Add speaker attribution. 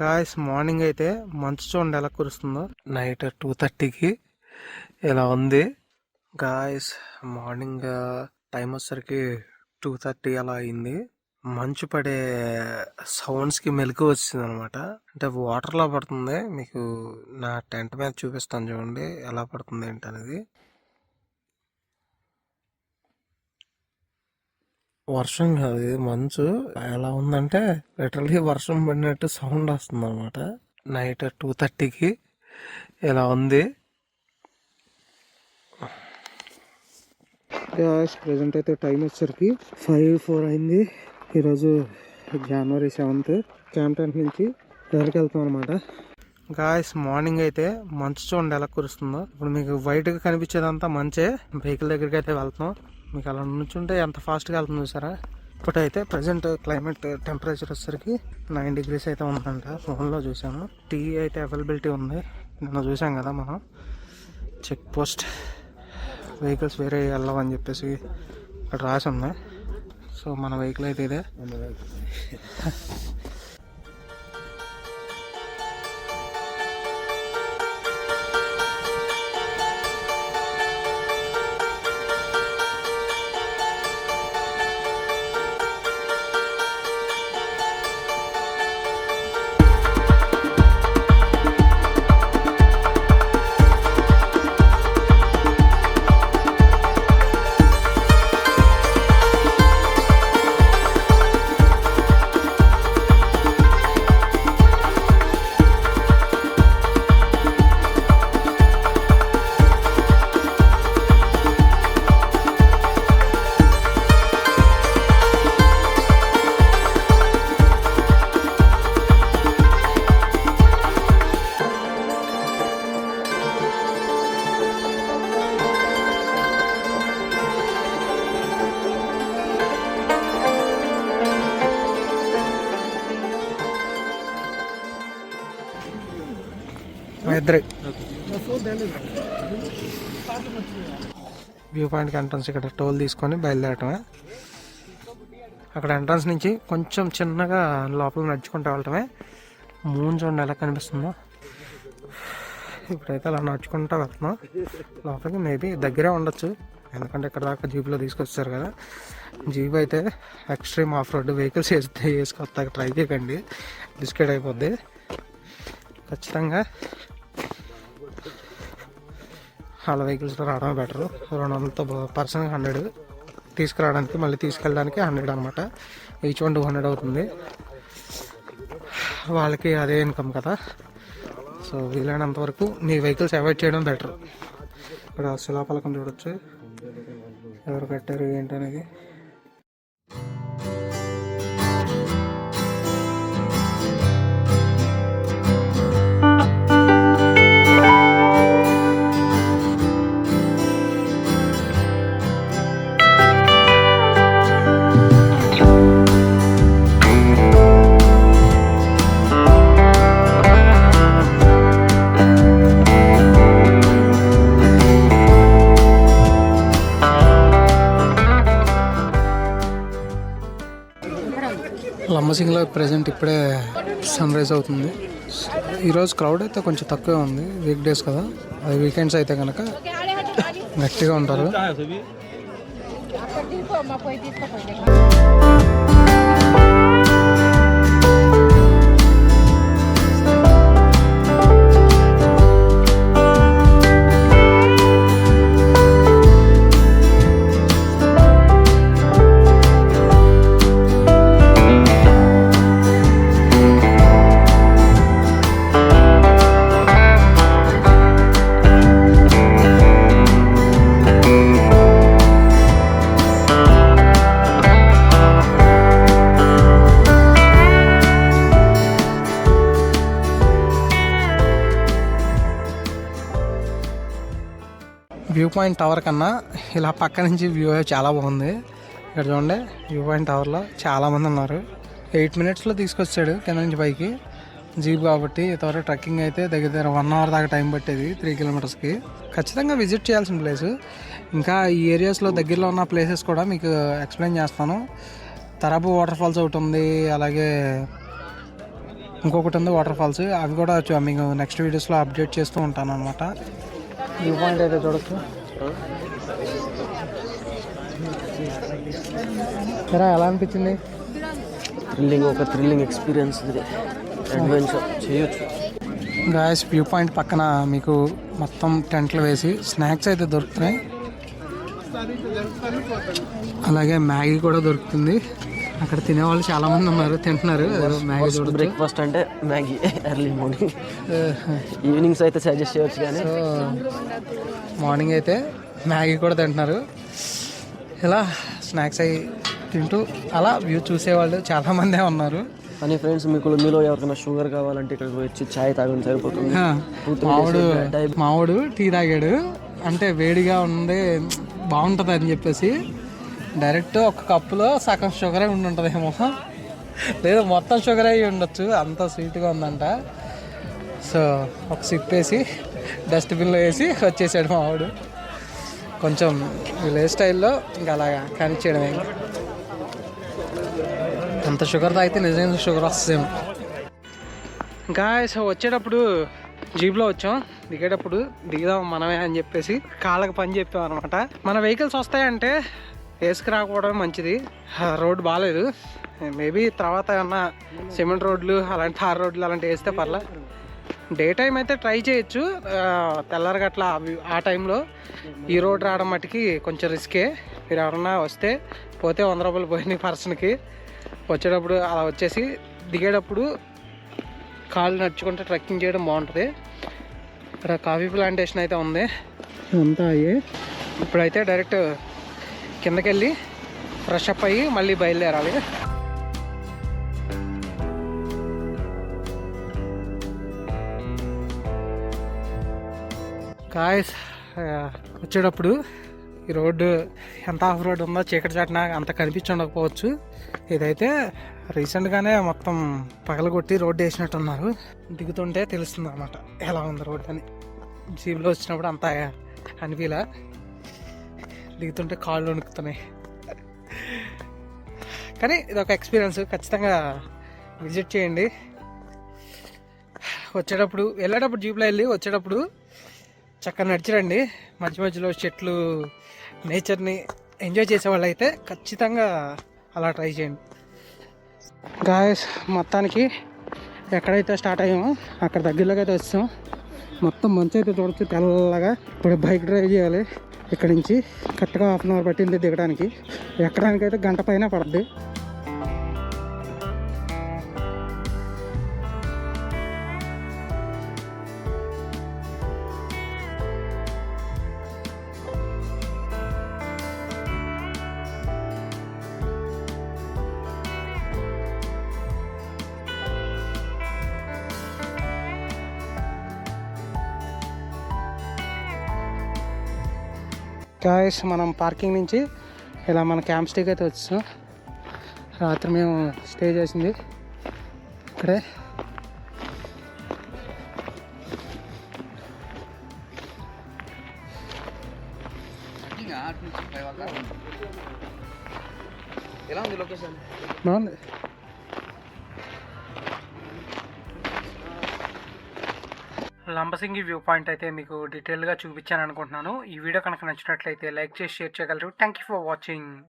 Speaker 1: Guys morning అయితే మంచు చూడండి ఎలా కురుస్తుందో. నైట్ టూ థర్టీకి ఇలా ఉంది? గాయస్ మార్నింగ్ టైం వచ్చేసరికి టూ థర్టీ అలా అయింది. మంచు పడే సౌండ్స్కి మెలకు వచ్చింది అనమాట అంటే వాటర్లో పడుతుంది. మీకు నా టెంట్ మీద చూపిస్తాను చూడండి ఎలా పడుతుంది ఏంటి వర్షం కాదు ఇది మంచు. ఎలా ఉందంటే లిటరలీ వర్షం పడినట్టు సౌండ్ వస్తుంది అనమాట నైట్ టూ థర్టీకి ఇలా ఉంది? ప్రజెంట్ అయితే టైం వచ్చేసరికి ఫైవ్ ఫోర్ అయింది. ఈరోజు జనవరి సెవెంత్ క్యాంప్ టెంట్ నుంచి దగ్గరికి వెళ్తాం అనమాట గాయస్ మార్నింగ్ అయితే మంచు చూడండి ఎలా కురుస్తుందో. ఇప్పుడు మీకు వైట్గా కనిపించేదంతా మంచే. వెహికల్ దగ్గరికి అయితే వెళ్తాం. మీకు అలా నుంచుంటే ఎంత ఫాస్ట్గా వెళ్తుందో చూసారా? ఇప్పుడైతే ప్రజెంట్ క్లైమేట్ టెంపరేచర్ వచ్చేసరికి నైన్ డిగ్రీస్ అయితే ఉందంట. ఫోన్లో చూసాను టీ అయితే అవైలబిలిటీ ఉంది. నిన్న చూసాం కదా మనం. Check post. వెహికల్స్ వేరే వెళ్ళవని చెప్పేసి ఇక్కడ రాసి ఉంది. సో మన వెహికల్ అయితే ఇదే. ఇద్దరే. వ్యూ పాయింట్కి ఎంట్రన్స్ ఇక్కడ టోల్ తీసుకొని బయలుదేరటమే. అక్కడ ఎంట్రన్స్ నుంచి కొంచెం చిన్నగా లోపల నడుచుకుంటూ వెళ్ళటమే. మూన్ చూడండి ఎలా కనిపిస్తుందో. ఇప్పుడైతే అలా నడుచుకుంటూ వెళ్తున్నాం. లోపలికి మేబీ దగ్గరే ఉండొచ్చు. ఎందుకంటే ఇక్కడ దాకా జీప్లో తీసుకొచ్చారు కదా. జీప్ అయితే ఎక్స్ట్రీమ్ ఆఫ్ రోడ్ వెహికల్స్ వేస్తే వేసుకొస్తా ట్రై చేయకండి. బిస్కెట్ అయిపోద్ది. ఖచ్చితంగా వాళ్ళ వెహికల్స్లో రావడమే బెటరు. రెండు వందలతో పర్సన్కి హండ్రెడ్ తీసుకురావడానికి మళ్ళీ తీసుకెళ్ళడానికి హండ్రెడ్ అనమాట. ఈచ్ వన్ టూ హండ్రెడ్ అవుతుంది. వాళ్ళకి అదే ఇన్కమ్ కదా. సో వీలైనంత వరకు మీ వెహికల్స్ అవాయిడ్ చేయడం బెటర్. ఇక్కడ శిలాపలకం చూడొచ్చు. ఎవరు కట్టారు ఏంటనేది? అనేది ప్రజెంట్ ఇప్పుడే సన్ రైజ్ అవుతుంది. ఈరోజు క్రౌడ్ అయితే కొంచెం తక్కువే ఉంది. వీక్ డేస్ కదా. అది వీకెండ్స్ అయితే కనుక గట్టిగా ఉంటారు. పాయింట్ టవర్ కన్నా ఇలా పక్క నుంచి వ్యూ చాలా బాగుంది. ఇక్కడ చూడండి వ్యూ పాయింట్ టవర్లో చాలామంది ఉన్నారు. ఎయిట్ మినిట్స్లో తీసుకొచ్చాడు కింద నుంచి పైకి. జీప్ కాబట్టి ఇంతవరకు ట్రెక్కింగ్ అయితే దగ్గర దగ్గర వన్ అవర్ దాకా టైం పట్టేది త్రీ కిలోమీటర్స్కి ఖచ్చితంగా విజిట్ చేయాల్సిన ప్లేస్. ఇంకా ఈ ఏరియాస్లో దగ్గరలో ఉన్న ప్లేసెస్ కూడా మీకు ఎక్స్ప్లెయిన్ చేస్తాను. తరాబు వాటర్ ఫాల్స్ ఒకటి ఉంది అలాగే ఇంకొకటి ఉంది వాటర్ ఫాల్స్ అవి కూడా మీకు నెక్స్ట్ వీడియోస్లో అప్డేట్ చేస్తూ ఉంటాను అనమాట వ్యూ పాయింట్ అయితే చూడొచ్చు. సరే ఎలా అనిపించింది?
Speaker 2: థ్రిల్లింగ్ ఒక థ్రిల్లింగ్ ఎక్స్పీరియన్స్ ఇది. అడ్వెంచర్ చేయొచ్చు.
Speaker 1: గాయస్ వ్యూ పాయింట్ పక్కన మీకు మొత్తం టెంట్లు వేసి స్నాక్స్ అయితే దొరుకుతున్నాయి. అలాగే మ్యాగీ కూడా దొరుకుతుంది. అక్కడ తినేవాళ్ళు చాలా మంది ఉన్నారు తింటున్నారు. మ్యాగీ
Speaker 2: బ్రేక్ఫాస్ట్ అంటే మ్యాగీ ఎర్లీ మార్నింగ్ ఈవినింగ్స్ అయితే సజెస్ట్ చేయొచ్చు కానీ.
Speaker 1: మార్నింగ్ అయితే మ్యాగీ కూడా తింటున్నారు. ఇలా స్నాక్స్ అవి తింటూ అలా వ్యూ చూసేవాళ్ళు చాలా మందే ఉన్నారు.
Speaker 2: కానీ ఫ్రెండ్స్ మీకు మీలో ఎవరికైనా షుగర్ కావాలంటే ఇక్కడికి వచ్చి చాయ్ తాగండి సరిపోతుంది. diabetes-
Speaker 1: మావాడు టీ తాగాడు. అంటే వేడిగా ఉంది బాగుంటుంది అని చెప్పేసి డైరెక్ట్ ఒక కప్పులో సగం షుగరే అయి ఉంటుందేమో లేదు మొత్తం షుగర్ అయి ఉండొచ్చు. అంత స్వీట్గా ఉందంట. సో ఒక సిప్ వేసి డస్ట్బిన్లో వేసి వచ్చేసాడు ఆవిడ. కొంచెం విలేజ్ స్టైల్లో ఇంకా అలాగా కానిచ్చేయడమే అంత షుగర్ తాగితే నిజంగా షుగర్ వస్తుందేమో. ఇంకా సో వచ్చేటప్పుడు జీప్లో వచ్చాం. దిగేటప్పుడు దిగుదాం మనమే అని చెప్పేసి కాళ్ళకి పని చెప్పాం అనమాట మన వెహికల్స్ వస్తాయంటే వేసుకురాకపోవడం మంచిది. రోడ్ బాగాలేదు మేబీ తర్వాత ఏమన్నా సిమెంట్ రోడ్లు అలాంటి తార్ రోడ్లు అలాంటివి వేస్తే పర్లే. డే టైం అయితే ట్రై చేయొచ్చు. తెల్లారగట్ల ఆ టైంలో ఈ రోడ్ రావడం మట్టుకి కొంచెం రిస్కే మీరు ఎవరన్నా వస్తే పోతే వంద రూపాయలు పోయినాయి పర్సన్కి. వచ్చేటప్పుడు అలా వచ్చేసి దిగేటప్పుడు కాళ్ళు నడుచుకుంటే ట్రెక్కింగ్ చేయడం బాగుంటుంది. ఇక్కడ కాఫీ ప్లాంటేషన్ అయితే ఉంది. అంతా అయ్యి. ఇప్పుడైతే డైరెక్ట్ కిందకి వెళ్ళి ఫ్రెష్ అప్ అయ్యి మళ్ళీ బయలుదేరాలి. కాయస్ వచ్చేటప్పుడు ఈ రోడ్డు ఎంత ఆఫ్ రోడ్ ఉందో చీకటి చాటిన అంత కనిపించుండకపోవచ్చు ఇదైతే రీసెంట్గానే మొత్తం పగలగొట్టి రోడ్డు వేసినట్టున్నారు. దిగుతుంటే తెలుస్తుంది అనమాట ఎలా ఉంది రోడ్ అని. జీబులో వచ్చినప్పుడు అంత అనిపిలా. దిగుతుంటే కాళ్ళు వణుకుతున్నాయి. కానీ ఇది ఒక ఎక్స్పీరియన్స్. ఖచ్చితంగా విజిట్ చేయండి. వచ్చేటప్పుడు వెళ్ళేటప్పుడు జీప్లో వెళ్ళి వచ్చేటప్పుడు చక్కగా నడిచిరండి. మధ్య మధ్యలో చెట్లు నేచర్ని ఎంజాయ్ చేసే వాళ్ళు అయితే ఖచ్చితంగా అలా ట్రై చేయండి. గాయస్ మొత్తానికి ఎక్కడైతే స్టార్ట్ అయ్యామో అక్కడ దగ్గరలోకి అయితే వచ్చాం. మొత్తం మంచి అయితే చూడొచ్చు తెల్లగా. ఇప్పుడు బైక్ డ్రైవ్ చేయాలి. ఇక్కడ నుంచి కరెక్ట్గా హాఫ్ అన్ అవర్ పట్టింది దిగడానికి. ఎక్కడానికి అయితే గంట పైన పడుద్ది. గాయస్ మనం పార్కింగ్ నుంచి ఇలా మన క్యాంప్ స్టేకి అయితే వచ్చాం రాత్రి మేము స్టే చేసింది. ఇక్కడే.
Speaker 2: ఎలా ఉంది లొకేషన్
Speaker 1: బాగుంది. లంబసింగి వ్యూ పాయింట్ అయితే మీకు డీటెయిల్గా చూపించాను అనుకుంటున్నాను ఈ వీడియో కనుక నచ్చినట్లయితే లైక్ చేసి షేర్ చేయగలరు. Thank you for watching